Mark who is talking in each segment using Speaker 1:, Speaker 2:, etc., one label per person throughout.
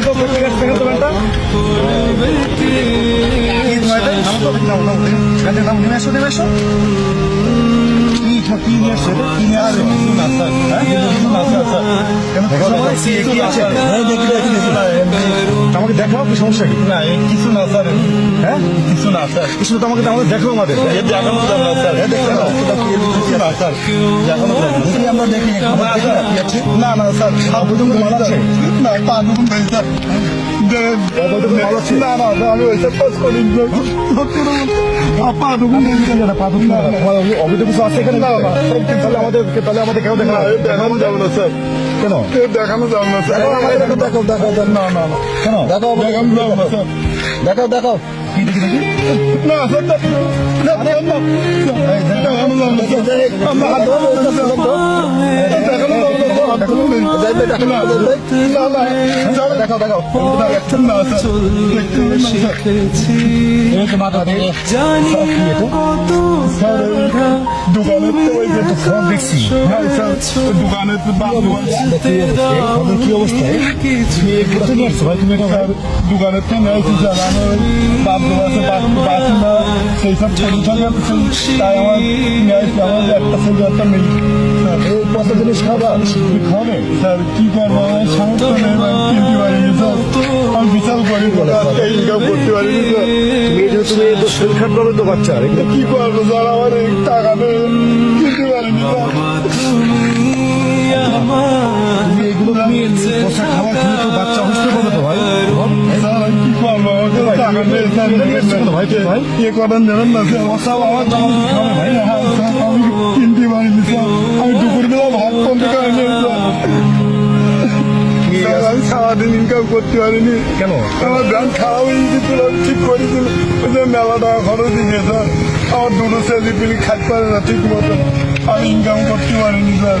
Speaker 1: আসো আসো নিয়ে। হ্যাঁ? দেখো, দেখো? হ্যাঁ, দেখি, দেখি, দেখি। আমাকে দেখাও কি সমস্যা কি
Speaker 2: না কিছু না স্যার
Speaker 1: হ্যাঁ
Speaker 2: কিছু না স্যার
Speaker 1: কিছু তো আমাকে আমাকে দেখাও আমাদের
Speaker 2: দেখানো স্যার। না না।
Speaker 1: দেখি আমরা দেখি না,
Speaker 2: না না স্যার।
Speaker 1: অবৈধ মাল আছে
Speaker 2: না দুটো নেই স্যার কাজ করি
Speaker 1: অবৈধ কিছু আছে এখানে? তাহলে আমাদের তাহলে আমাদের কেউ দেখা
Speaker 2: দেখানো যাবে না স্যার।
Speaker 1: কেন?
Speaker 2: এ দেখানো যাবে না স্যার। না না না
Speaker 1: কেন দেখি দেখি
Speaker 2: না না।
Speaker 1: দেখাও।
Speaker 2: দেখানো যাবে না স্যার।
Speaker 1: দেখ, দেখ, দেখাও, দেখ, দেখ।
Speaker 2: না না। স্যার,
Speaker 3: জানি কত
Speaker 2: দোকানের তো ওই যে
Speaker 1: সব দেখছি।
Speaker 2: হ্যাঁ
Speaker 1: খবর কি অবস্থা? নিয়ে?
Speaker 2: দোকানের তো আমার ওই বাবু আছে বাসি না সেই সব ছোট তাই আমার নিয়েছি আমার একটা ছেলে একটা মেয়ে। স্যার
Speaker 1: এই পচা জিনিস খাবা
Speaker 2: কি খাবে? স্যার কি করব? আমার সমস্যা নেই কিনতে পারিনি আমি বিশাল গরিব। আজকে ইনকাম করতে পারিনি স্যার
Speaker 1: তুমি এই এই তো শরীর খারাপ তো বাচ্চা
Speaker 2: কি করব? স্যার আমার এই আমি সারাদিন ইনকাম করতে পারিনি
Speaker 1: কেন
Speaker 2: আমার খারাপ হয়ে ঠিক করেছিল মেলা টাকা খরচ দিয়ে স্যার আমার দুটো ছেলে পিলি খাইতে পারে না ঠিক মতো আমি ইনকাম করতে পারিনি স্যার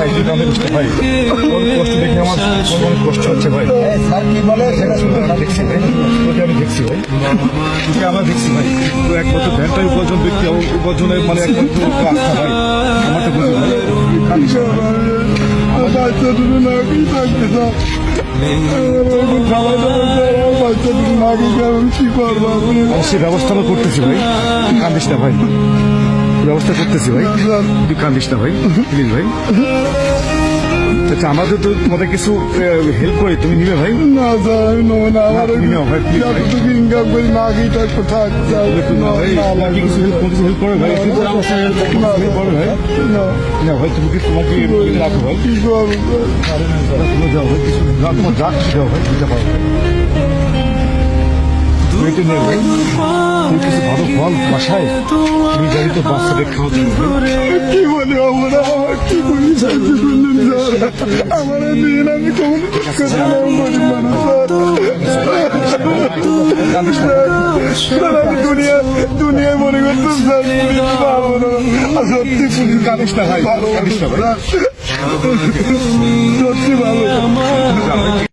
Speaker 1: ভাই ভাই তুমি কান্নাকাটি ভাই। ওর কষ্ট দেখে আমার অনেক কষ্ট হচ্ছে ভাই? স্যার কি বলে? সেটা শুনে আমরা দেখছি ভাই আমি দেখছি ভাই। আমরা দেখছি ভাই। তো একমাত্র ভ্যানটাই উপার্জন ব্যক্তি উপার্জনের মানে একমাত্র আস্থা ভাই। আমার তো বুঝি ভাই সে ব্যবস্থা করতেছি ভাই। কান্দিস না ভাই। ব্যবস্থা করতেছি ভাই তুই কান্দিস না ভাই প্লিজ ভাই আচ্ছা আমাদের তো তোমাদের কিছু হেল্প করে তুমি নিবে ভাই
Speaker 2: না স্যার নেব না আমার
Speaker 1: তুমি নাও ভাই, please ভাই।
Speaker 2: যতটুকু ইনকাম করি নাকি থাকতে থাক স্যার না
Speaker 1: ভাই
Speaker 2: না
Speaker 1: তোমার কিছু হেল্প কিছু হেল্প করে ভাই তুমি হেল্প করে ভাই
Speaker 2: না
Speaker 1: না ভাই তুমি কি তোমাকে রাখো ভাই
Speaker 2: কি করব
Speaker 1: তুমি যাও ভাই কিছু না তোমার যা কিছু দাও ভাই দিতে পারো ভাই তুমি কিছু ভালো ফল বাসায় তুমি জানি তো বাচ্চাদের খাওয়া
Speaker 2: কি বলি আমরা আমার কি বলি আমার দিন আমি দুনিয়া মনে করতাম পুলিশ না
Speaker 1: ভাই না ভাই।
Speaker 2: সত্যি ভালো